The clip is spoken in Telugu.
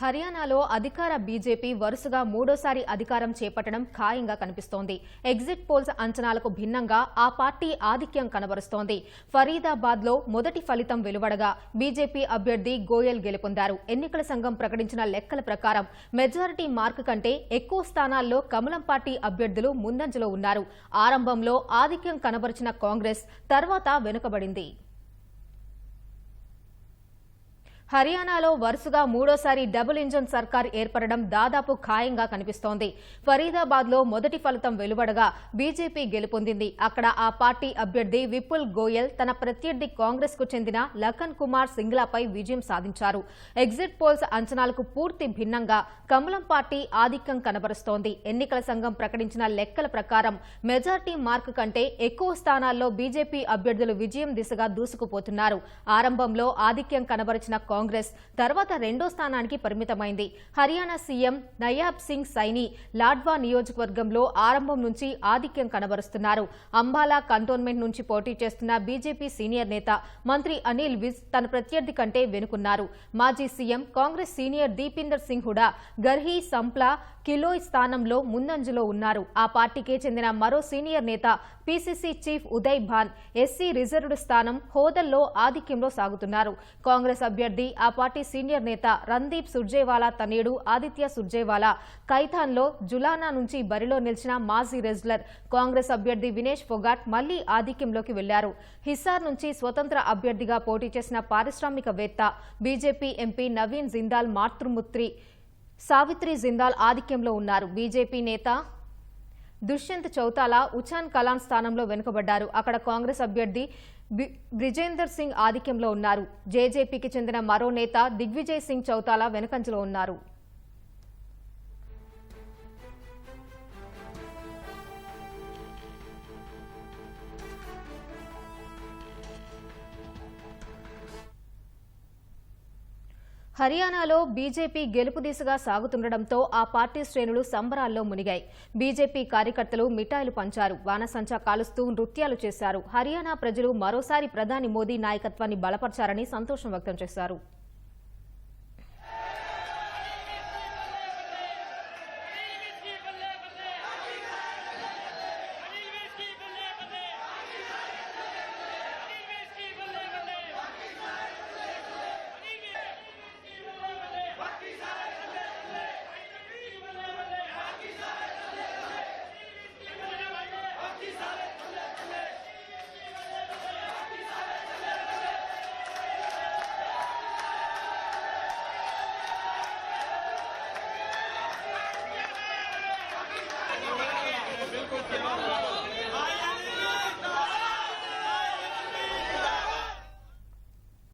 హర్యానాలో అధికార బీజేపీ వరుసగా మూడోసారి అధికారం చేపట్టడం ఖాయంగా కనిపిస్తోంది. ఎగ్జిట్ పోల్స్ అంచనాలకు భిన్నంగా ఆ పార్టీ ఆధిక్యం కనబరుస్తోంది. ఫరీదాబాద్లో మొదటి ఫలితం వెలువడగా బీజేపీ అభ్యర్థి గోయల్ గెలుపొందారు. ఎన్నికల సంఘం ప్రకటించిన లెక్కల ప్రకారం మెజారిటీ మార్క్ కంటే ఎక్కువ స్థానాల్లో కమలం పార్టీ అభ్యర్థులు ముందంజలో ఉన్నారు. ఆరంభంలో ఆధిక్యం కనబరిచిన కాంగ్రెస్ తర్వాత వెనుకబడింది. హర్యానాలో వరుసగా మూడోసారి డబుల్ ఇంజన్ సర్కార్ ఏర్పడడం దాదాపు ఖాయంగా కనిపిస్తోంది. ఫరీదాబాద్లో మొదటి ఫలితం వెలువడగా బీజేపీ గెలుపొందింది. అక్కడ ఆ పార్టీ అభ్యర్థి విపుల్ గోయల్ తన ప్రత్యర్థి కాంగ్రెస్కు చెందిన లఖన్ కుమార్ సింగ్లాపై విజయం సాధించారు. ఎగ్జిట్ పోల్స్ అంచనాలకు పూర్తి భిన్నంగా కమలం పార్టీ ఆధిక్యం కనబరుస్తోంది. ఎన్నికల సంఘం ప్రకటించిన లెక్కల ప్రకారం మెజార్టీ మార్క్ కంటే ఎక్కువ స్థానాల్లో బీజేపీ అభ్యర్థులు విజయం దిశగా దూసుకుపోతున్నారు. ఆరంభంలో ఆధిక్యం కనబరిచిన కాంగ్రెస్ తర్వాత రెండో స్థానానికి పరిమితమైంది. హర్యానా సీఎం నయాబ్ సింగ్ సైని లాడ్వా నియోజకవర్గంలో ఆరంభం నుంచి ఆధిక్యం కనబరుస్తున్నారు. అంబాలా కంటోన్మెంట్ నుంచి పోటీ చేస్తున్న బీజేపీ సీనియర్ నేత మంత్రి అనిల్ విజ్ తన ప్రత్యర్థి కంటే వెనుకున్నారు. మాజీ సీఎం కాంగ్రెస్ సీనియర్ దీపీందర్ సింగ్ హుడా గర్హీ సంప్లా కిలోయ్ స్థానంలో ముందంజలో ఉన్నారు. ఆ పార్టీకే చెందిన మరో సీనియర్ నేత PCC chief Uday Bhan SC reserved స్థానం హోదల్లో ఆధిక్యంలో సాగుతున్నారు. కాంగ్రెస్ అభ్యర్థి ఆ పార్టీ సీనియర్ నేత రందీప్ సుర్జేవాలా తనేడు ఆదిత్య సుర్జేవాలా. కైథాన్లో జులానా నుంచి బరిలో నిలిచిన మాజీ రెజ్లర్ కాంగ్రెస్ అభ్యర్థి వినేష్ ఫొగాట్ మళ్ళీ ఆధిక్యంలోకి వెళ్ళారు. హిస్సార్ నుంచి స్వతంత్ర అభ్యర్థిగా పోటీ చేసిన పారిశ్రామికవేత్త బీజేపీ ఎంపీ నవీన్ జిందాల్ మాతృముత్రి సావిత్రి జిందాల్ ఆధిక్యంలో ఉన్నారు. బీజేపీ నేత దుష్యంత్ చౌతాలా ఉచాన్ కలాన్ స్థానంలో వెనుకబడ్డారు. అక్కడ కాంగ్రెస్ అభ్యర్థి బ్రిజేందర్ సింగ్ ఆధిక్యంలో ఉన్నారు. జేజేపీకి చెందిన మరో నేత దిగ్విజయ్ సింగ్ చౌతాలా వెనుకంజలో ఉన్నారు. హర్యానాలో బీజేపీ గెలుపు దిశగా సాగుతుండటంతో ఆ పార్టీ శ్రేణులు సంబరాల్లో మునిగాయి. బీజేపీ కార్యకర్తలు మిఠాయిలు పంచారు. వానసంచా కాలుస్తూ నృత్యాలు చేశారు. హర్యానా ప్రజలు మరోసారి ప్రధాని మోదీ నాయకత్వాన్ని బలపర్చారని సంతోషం వ్యక్తం చేశారు. Thank you.